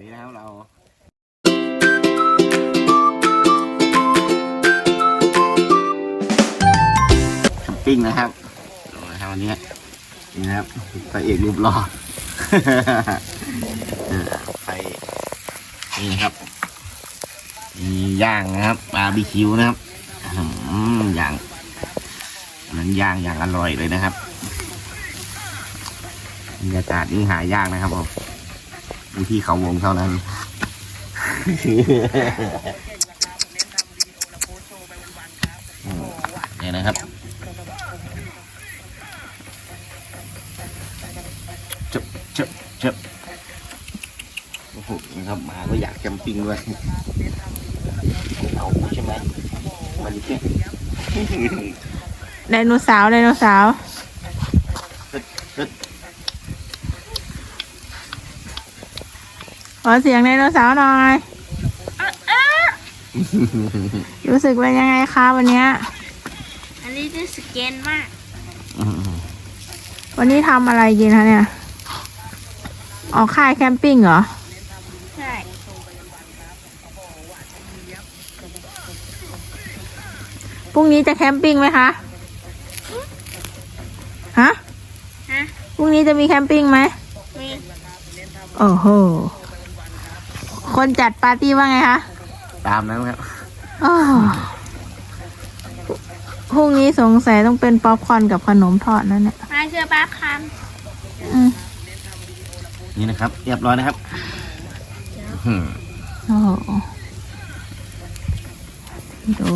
นี่นะครับเราแคมปิ้งนะครับดูนะครับวันนี้นี่นะครับพระเอกรูปหล่อไฟนี่ครับมีย่างนะครับบาร์บีคิวนะครับอืมย่างอันนั้นย่างอย่างอร่อยเลยนะครับบรรยากาศนี่หายากนะครับผม มีที่เขาวงเท่านั้นอืมเนี่ยนะครับเจ็บเจ็บเจ็บโอ้โหนะครับมาก็อยากแคมปิ้งด้วยเอาใช่ไหมมาดิเพื่อนไดโนเสาร์ไดโนเสาร์ อเสียงไดโนเสาร์หน่อยรู้สึกเป็นยังไงคะวันเนี้ยอันนี้จะสแกนมาก วันนี้ทำอะไรกินคะเนี่ย ออกค่ายแคมปิ้งเหรอ ใช่ พรุ่งนี้จะแคมปิ้งไหมคะ ฮะ ฮะ พรุ่งนี้จะมีแคมปิ้งไหม มี โอ้โห คนจัดปาร์ตี้ว่าไงคะตามนั้นครับ อ้าวพรุ่งนี้สงสัยต้องเป็นป๊อปคอร์นกับขนมทอดนั่นเนี่ยมาเชื่อป้าคัอืมนี่นะครับ เรียบร้อยนะครับอืมโอ้โหดู